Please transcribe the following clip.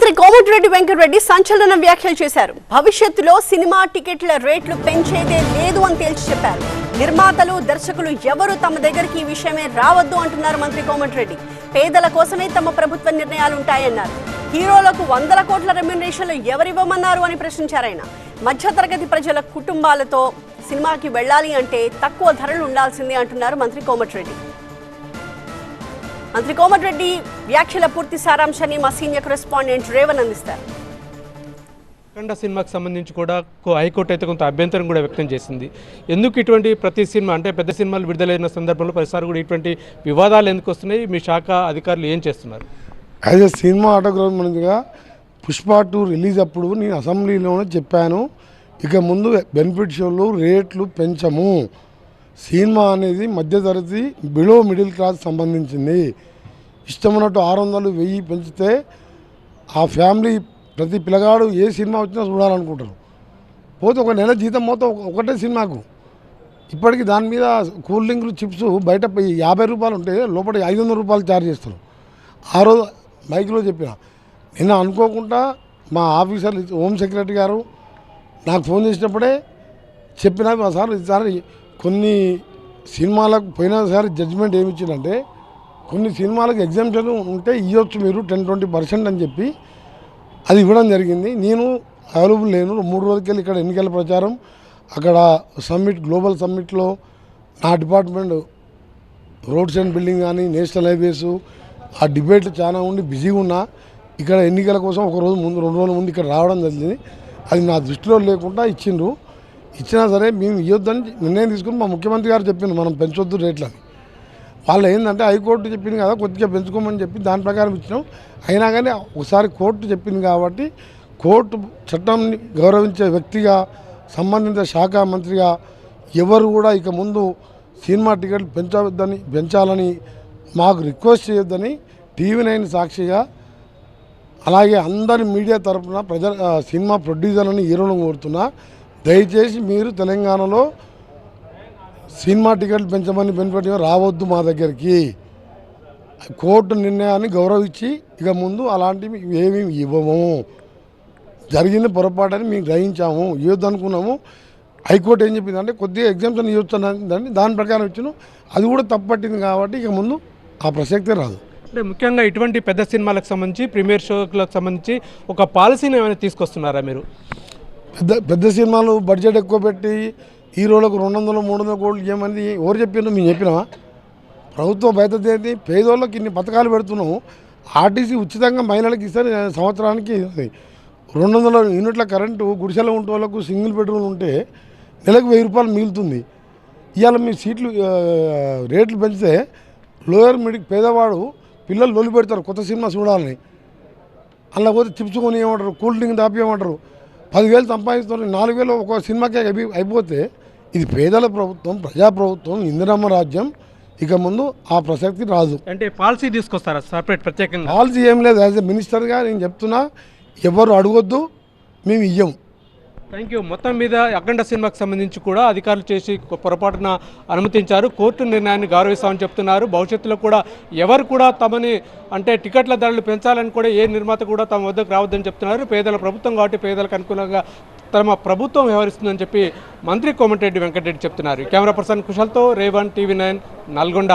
మంత్రి కోమటిరెడ్డి వెంకటరెడ్డి సంచలన వ్యాఖ్యలు చేశారు. భవిష్యత్తులో సినిమా టికెట్ల రేట్లు పెంచేదే లేదు అని తేల్చి చెప్పారు. నిర్మాతలు దర్శకులు ఎవరు తమ దగ్గరికి ఈ విషయమే రావద్దు అంటున్నారు మంత్రి కోమటిరెడ్డి. పేదల కోసమే తమ ప్రభుత్వ నిర్ణయాలు ఉంటాయన్నారు హీరోలకు వందల కోట్ల రెమ్యునరేషన్లు ఎవరివ్వమన్నారు అని ప్రశ్నించారు ఆయన. మధ్యతరగతి ప్రజల కుటుంబాలతో సినిమాకి వెళ్ళాలి అంటే తక్కువ ధరలు ఉండాల్సిందే అంటున్నారు మంత్రి కోమటిరెడ్డి. మంత్రి కోమటిరెడ్డి వ్యాఖ్యల పూర్తి సారాంశాన్ని మా సీనియర్ కరెస్పాండెంట్ రేవన్ అందిస్తారు. అఖండ సినిమాకి సంబంధించి కూడా హైకోర్టు అయితే కొంత అభ్యంతరం కూడా వ్యక్తం చేసింది. ఎందుకు ఇటువంటి ప్రతి సినిమా అంటే పెద్ద సినిమాలు విడుదలైన సందర్భంలో ప్రతిసారి కూడా ఇటువంటి వివాదాలు ఎందుకు వస్తున్నాయి? మీ శాఖ అధికారులు ఏం చేస్తున్నారు? యాజ్ ఎ సినిమా ఆటోగ్రాఫ్ మనిషిగా పుష్ప టూ రిలీజ్ అప్పుడు నేను అసెంబ్లీలోనే చెప్పాను. ఇక ముందు బెనిఫిట్ షోలు రేట్లు పెంచము. సినిమా అనేది మధ్యతరగతి బిలో మిడిల్ క్లాస్ సంబంధించింది. ఇష్టమున్నట్టు ఆరు వందలు వెయ్యి పెంచితే ఆ ఫ్యామిలీ ప్రతి పిల్లగాడు ఏ సినిమా వచ్చినా చూడాలనుకుంటారు. పోతే ఒక నెల జీతం మొత్తం ఒక- ఒకటే సినిమాకు. ఇప్పటికీ దాని మీద కూల్ డ్రింక్లు చిప్స్ బయట యాభై రూపాయలు ఉంటే లోపల ఐదు వందల రూపాయలు ఛార్జ్ చేస్తారు. ఆ రోజు మైక్లో చెప్పిన నిన్న అనుకోకుండా మా ఆఫీసర్ హోమ్ సెక్రటరీ గారు నాకు ఫోన్ చేసినప్పుడే చెప్పిన మా సార్ ఈసారి కొన్ని సినిమాలకు పోయినసారి జడ్జిమెంట్ ఏమి ఇచ్చిందంటే కొన్ని సినిమాలకు ఎగ్జామ్షన్ ఉంటే ఇవ్వచ్చు మీరు టెన్ ట్వంటీ పర్సెంట్ అని చెప్పి అది ఇవ్వడం జరిగింది. నేను అవైలబుల్ లేను. మూడు రోజులకెళ్ళి ఇక్కడ ఎన్నికల ప్రచారం అక్కడ సమ్మిట్ గ్లోబల్ సమ్మిట్లో నా డిపార్ట్మెంట్ రోడ్స్ అండ్ బిల్డింగ్ కానీ నేషనల్ హైవేస్ ఆ డిబేట్లు చాలా ఉండి బిజీగా ఉన్నా ఇక్కడ ఎన్నికల కోసం ఒక రోజు ముందు రెండు రోజుల ముందు ఇక్కడ రావడం జరిగింది. అది నా దృష్టిలో లేకుండా ఇచ్చిండ్రు. ఇచ్చినా సరే మేము ఇవ్వద్దని నిర్ణయం తీసుకుని మా ముఖ్యమంత్రి గారు చెప్పింది మనం పెంచొద్దు రేట్లని వాళ్ళు ఏంటంటే హైకోర్టు చెప్పింది కదా కొద్దిగా పెంచుకోమని చెప్పి దాని ప్రకారం ఇచ్చినాం. అయినా కానీ ఒకసారి కోర్టు చెప్పింది కాబట్టి కోర్టు చట్టంని గౌరవించే వ్యక్తిగా సంబంధిత శాఖ మంత్రిగా ఎవరు కూడా ఇక ముందు సినిమా టికెట్లు పెంచవద్దని పెంచాలని మాకు రిక్వెస్ట్ చేయొద్దని టీవీ నైన్ సాక్షిగా అలాగే అందరి మీడియా తరఫున ప్రజ సినిమా ప్రొడ్యూసర్లని హీరోలను కోరుతున్నా. దయచేసి మీరు తెలంగాణలో సినిమా టికెట్లు పెంచమని బెనిఫిట్ రావద్దు మా దగ్గరికి. కోర్టు నిర్ణయాన్ని గౌరవించి ఇక ముందు అలాంటివి ఏమీ ఇవ్వము. జరిగిన పొరపాటని మేము గ్రహించాము. ఇవ్వద్దు అనుకున్నాము. హైకోర్టు ఏం చెప్పింది అంటే కొద్దిగా ఎగ్జామ్షన్ ఇవ్వచ్చు దాని ప్రకారం ఇచ్చిన. అది కూడా తప్పట్టింది కాబట్టి ఇక ముందు ఆ ప్రసక్తే రాదు. అంటే ముఖ్యంగా ఇటువంటి పెద్ద సినిమాలకు సంబంధించి ప్రీమియర్ షోలకు సంబంధించి ఒక పాలసీని ఏమైనా తీసుకొస్తున్నారా మీరు? పెద్ద పెద్ద సినిమాలు బడ్జెట్ ఎక్కువ పెట్టి హీరోలకు రెండు వందలు మూడు వందల కోట్లు ఏమని ఎవరు చెప్పిండ్రు? మేము చెప్పినామా? ప్రభుత్వం బాధ్యత ఏంటి పేదోళ్ళకి ఇన్ని పథకాలు పెడుతున్నాము. ఆర్టీసీ ఉచితంగా మహిళలకు ఇస్తే సంవత్సరానికి రెండు వందల యూనిట్ల కరెంటు గుడిసెలో ఉంటే వాళ్ళకు సింగిల్ బెడ్రూమ్ ఉంటే నెలకు వెయ్యి రూపాయలు మిగులుతుంది. ఇవాళ మీ సీట్లు రేట్లు పెంచితే లోయర్ మిడిల్ పేదవాడు పిల్లలు లొలి పెడతారు కొత్త సినిమా చూడాలని. అలా పోతే చిప్స్ కొని ఏమంటారు? కూల్ డ్రింక్ దాపియమంటారు పదివేలు సంపాదిస్తున్నారు నాలుగు వేలు ఒక సినిమాకే అయిపో అయిపోతే ఇది పేదల ప్రభుత్వం ప్రజా ప్రభుత్వం ఇందిరమ్మ రాజ్యం. ఇక ముందు ఆ ప్రసక్తి రాదు. అంటే పాలసీ తీసుకొస్తారా సపరేట్ ప్రత్యేకంగా? పాలసీ ఏం లేదు. యాజ్ ఎ మినిస్టర్గా నేను చెప్తున్నా ఎవరు అడగొద్దు మేము ఇయ్యం. థ్యాంక్ యూ మొత్తం మీద అఖండ సినిమాకి సంబంధించి కూడా అధికారులు చేసి పొరపాటున అనుమతించారు. కోర్టు నిర్ణయాన్ని గౌరవిస్తామని చెప్తున్నారు. భవిష్యత్తులో కూడా ఎవరు కూడా తమని అంటే టికెట్ల ధరలు పెంచాలని కూడా ఏ నిర్మాత కూడా తమ వద్దకు రావద్దని చెప్తున్నారు. పేదల ప్రభుత్వం కాబట్టి పేదలకు అనుకూలంగా తమ ప్రభుత్వం వ్యవహరిస్తుందని చెప్పి మంత్రి కోమటిరెడ్డి వెంకటరెడ్డి చెప్తున్నారు. కెమెరా పర్సన్ కుశల్తో రేవన్ టీవీ నైన్ నల్గొండ.